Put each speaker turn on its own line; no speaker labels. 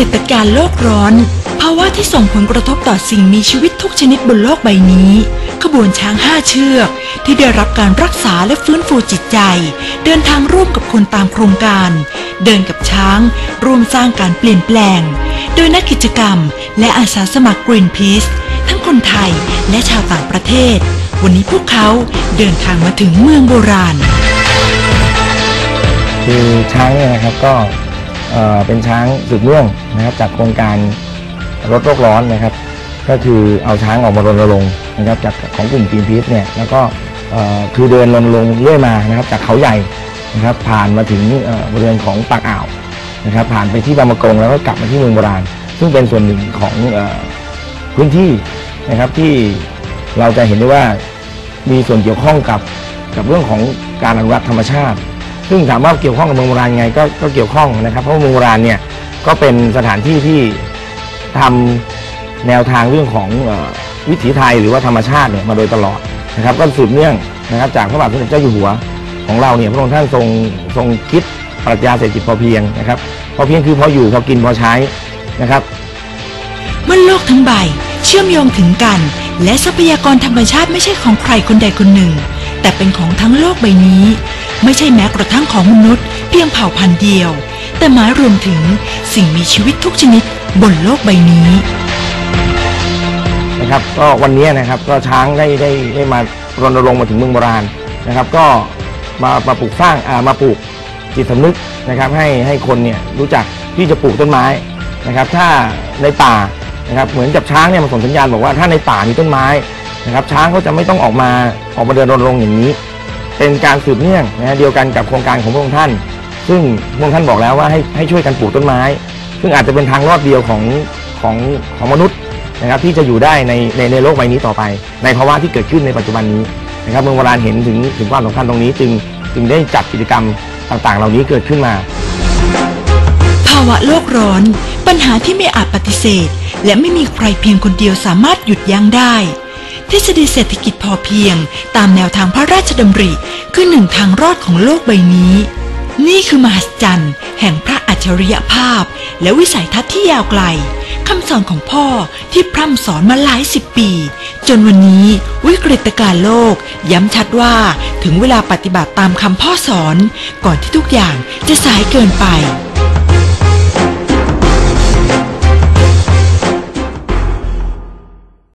วิกฤตการณ์โลกร้อน ภาวะที่ส่งผลกระทบต่อสิ่งมีชีวิตทุกชนิดบนโลกใบนี้ ขบวนช้างห้าเชือก ที่ได้รับการรักษาและฟื้นฟูจิตใจ เดินทางร่วมกับคนตามโครงการ เดินกับช้าง ร่วมสร้างการเปลี่ยนแปลง โดยนักกิจกรรม และอาสาสมัคร Greenpeace ทั้งคนไทยและชาวต่างประเทศ วันนี้พวกเขาเดินทางมาถึงเมืองโบราณ
คือช้างเนี่ยนะครับก็ เป็นช้างสืบเนื่องนะครับ จากโครงการลดโลกร้อนนะครับ ก็คือเอาช้างออกมารณรงค์นะครับจากของกลุ่มกรีนพีซเนี่ยแล้วก็คือเดินรณรงค์เรื่อยมานะครับ จากเขาใหญ่นะครับ ผ่านมาถึงบริเวณของปากอ่าวนะครับ ผ่านไปที่บางมะกงแล้วก็กลับมาที่เมืองโบราณ ซึ่งเป็นส่วนหนึ่งของพื้นที่นะครับที่เราจะเห็นได้ว่ามีส่วนเกี่ยวข้องกับกับเรื่องของการอนุรักษ์ธรรมชาติ ซึ่งถามว่าเกี่ยวข้องกับเมืองโบราณไงก็ก็เกี่ยวข้องนะครับ เพราะเมืองโบราณเนี่ยก็เป็นสถานที่ที่ทำแนวทางเรื่องของอวิถีไทยหรือว่าธรรมชาติเนี่ยมาโดยตลอดนะครับ ก็สืบเนื่องนะครับจากพระบาทสมเด็จเจ้าอยู่หัวของเราเนี่ยพระองค์ท่านทรงทรงคิดปรัชญาเศรษฐกิจพอเพียงนะครับพอเพียงคือพออยู่พอกินพอใช้นะครับ
เมื่อโลกทั้งใบเชื่อมโยงถึงกัน และทรัพยากรธรรมชาติไม่ใช่ของใครคนใดคนหนึ่ง แต่เป็นของทั้งโลกใบนี้ ไม่ใช่แม้กระทั่งของมนุษย์ เพียงเผ่าพันธุ์เดียว แต่หมายรวมถึงสิ่งมีชีวิตทุกชนิดบนโลกใบนี้
นะครับก็วันนี้นะครับก็ช้างได้ได้ได้มารณรงค์มาถึงเมืองโบราณนะครับ ก็มามาปลูกสร้างอ่ามาปลูกจิตสำนึกนะครับ ให้ให้คนเนี่ยรู้จักที่จะปลูกต้นไม้นะครับ ถ้าในป่านะครับเหมือนกับช้างเนี่ยมันส่งสัญญาณบอกว่าถ้าในป่ามีต้นไม้นะครับช้างก็จะไม่ต้องออกมาออกมาเดินรณรงค์อย่างนี้ เป็นการสืบเนื่องนะฮะเดียวกันกับโครงการของพระองค์ท่าน ซึ่งพระองค์ท่านบอกแล้วว่าให้ให้ช่วยกันปลูกต้นไม้ ซึ่งอาจจะเป็นทางรอดเดียวของของของมนุษย์นะครับที่จะอยู่ได้ในในในโลกใบนี้ต่อไป ในภาวะที่เกิดขึ้นในปัจจุบันนี้นะครับเมืองโบราณเห็นถึงถึงความสำคัญตรงนี้จึงจึงได้จัดกิจกรรมต่างๆ เหล่านี้เกิดขึ้นมา
ภาวะโลกร้อน ปัญหาที่ไม่อาจปฏิเสธ และไม่มีใครเพียงคนเดียวสามารถหยุดยั้งได้ ทฤษฎีเศรษฐกิจพอเพียง ตามแนวทางพระราชดำริคือหนึ่งทางรอดของโลกใบนี้ นี่คือมหัศจรรย์แห่งพระอัจฉริยภาพ และวิสัยทัศน์ที่ยาวไกลคำสอนของพ่อที่พร่ำสอนมาหลายสิบปี จนวันนี้วิกฤตการณ์โลก ย้ำชัดว่าถึงเวลาปฏิบัติตามคำพ่อสอน ก่อนที่ทุกอย่างจะสายเกินไป